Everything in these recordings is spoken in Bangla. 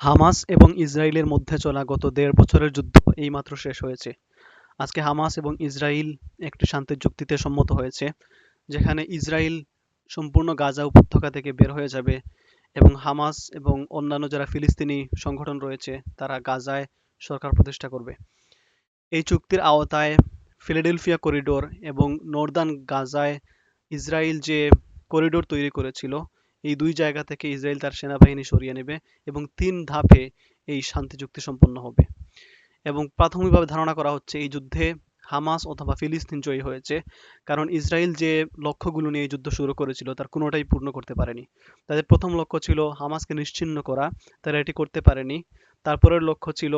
হামাস এবং ইসরায়েলের মধ্যে চলা গত দেড় বছরের যুদ্ধ এইমাত্র শেষ হয়েছে। আজকে হামাস এবং ইসরায়েল একটি শান্তির চুক্তিতে সম্মত হয়েছে, যেখানে ইসরায়েল সম্পূর্ণ গাজা উপত্যকা থেকে বের হয়ে যাবে এবং হামাস এবং অন্যান্য যারা ফিলিস্তিনি সংগঠন রয়েছে, তারা গাজায় সরকার প্রতিষ্ঠা করবে। এই চুক্তির আওতায় ফিলাডেলফিয়া করিডোর এবং নর্দার্ন গাজায় ইসরায়েল যে করিডোর তৈরি করেছিল এই দুই জায়গা থেকে ইসরায়েল তার সেনাবাহিনী সরিয়ে নেবে এবং তিন ধাপে এই শান্তি চুক্তি সম্পন্ন হবে। এবং প্রাথমিকভাবে ধারণা করা হচ্ছে এই যুদ্ধে হামাস অথবা ফিলিস্তিন জয়ী হয়েছে, কারণ ইসরায়েল যে লক্ষ্যগুলো নিয়ে যুদ্ধ শুরু করেছিল তার কোনোটাই পূর্ণ করতে পারেনি। তাদের প্রথম লক্ষ্য ছিল হামাসকে নিশ্চিহ্ন করা, তারা এটি করতে পারেনি। তারপরের লক্ষ্য ছিল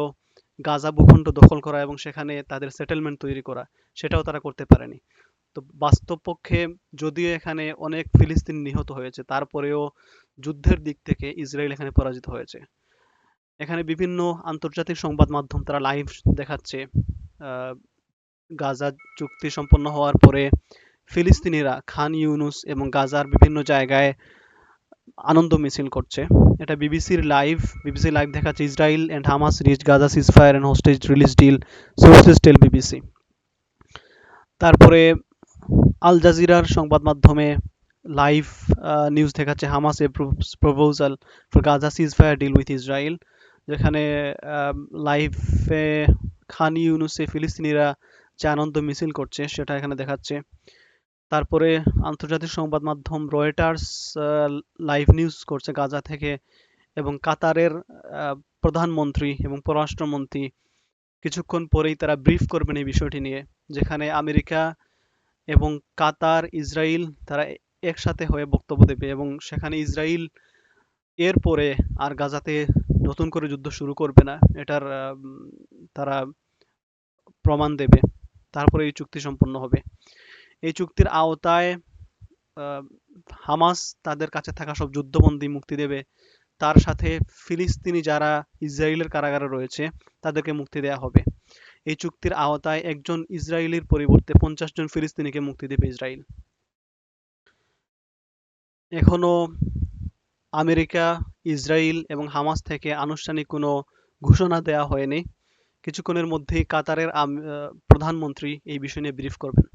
গাজা ভূখণ্ড দখল করা এবং সেখানে তাদের সেটেলমেন্ট তৈরি করা, সেটাও তারা করতে পারেনি। তো বাস্তব পক্ষে যদিও এখানে অনেক ফিলিস্তিন নিহত হয়েছে, তারপরেও যুদ্ধের দিক থেকে ইসরায়েল এখানে পরাজিত হয়েছে। এখানে বিভিন্ন আন্তর্জাতিক সংবাদ মাধ্যম তারা লাইভ দেখাচ্ছে গাজা চুক্তি সম্পন্ন হওয়ার পরে ফিলিস্তিনিরা খান ইউনুস এবং গাজার বিভিন্ন জায়গায় আনন্দ মিছিল করছে। এটা বিবিসির লাইভ বিবিসি লাইভ দেখাচ্ছে Israel and Hamas reach Gaza ceasefire and hostage release deal sources tell BBC. তারপরে আল জাজিরার সংবাদ মাধ্যমে লাইভ নিউজ দেখাচ্ছে Hamas a proposal for Gaza ceasefire deal with Israel যেখানে লাইভে খান ইউনুসে ফিলিস্তিনিরা যে আনন্দ মিছিল করছে সেটা এখানে দেখাচ্ছে। তারপরে আন্তর্জাতিক সংবাদ মাধ্যম রয়টার্স লাইভ নিউজ করছে গাজা থেকে এবং কাতারের প্রধানমন্ত্রী এবং পররাষ্ট্রমন্ত্রী কিছুক্ষণ পরেই তারা ব্রিফ করবেন এই বিষয়টি নিয়ে, যেখানে আমেরিকা এবং কাতার ইসরায়েল তারা একসাথে হয়ে বক্তব্য দেবে এবং সেখানে ইসরায়েল এরপরে আর গাজাতে নতুন করে যুদ্ধ শুরু করবে না। এটার তারা প্রমাণ দেবে। তারপরে এই চুক্তি সম্পন্ন হবে। এই চুক্তির আওতায় হামাস তাদের কাছে থাকা সব যুদ্ধবন্দী মুক্তি দেবে। তার সাথে ফিলিস্তিনি যারা ইসরায়েলের কারাগারে রয়েছে, তাদেরকে মুক্তি দেওয়া হবে। এই চুক্তির আওতায় একজন ইসরায়েলির পরিবর্তে পঞ্চাশ জন ফিলিস্তিনিকে মুক্তি দেবে ইসরায়েল। এখনও আমেরিকা, ইসরায়েল এবং হামাস থেকে আনুষ্ঠানিক কোনো ঘোষণা দেয়া হয়নি। কিছুক্ষণের মধ্যেই কাতারের প্রধানমন্ত্রী এই বিষয় নিয়ে ব্রিফ করবেন।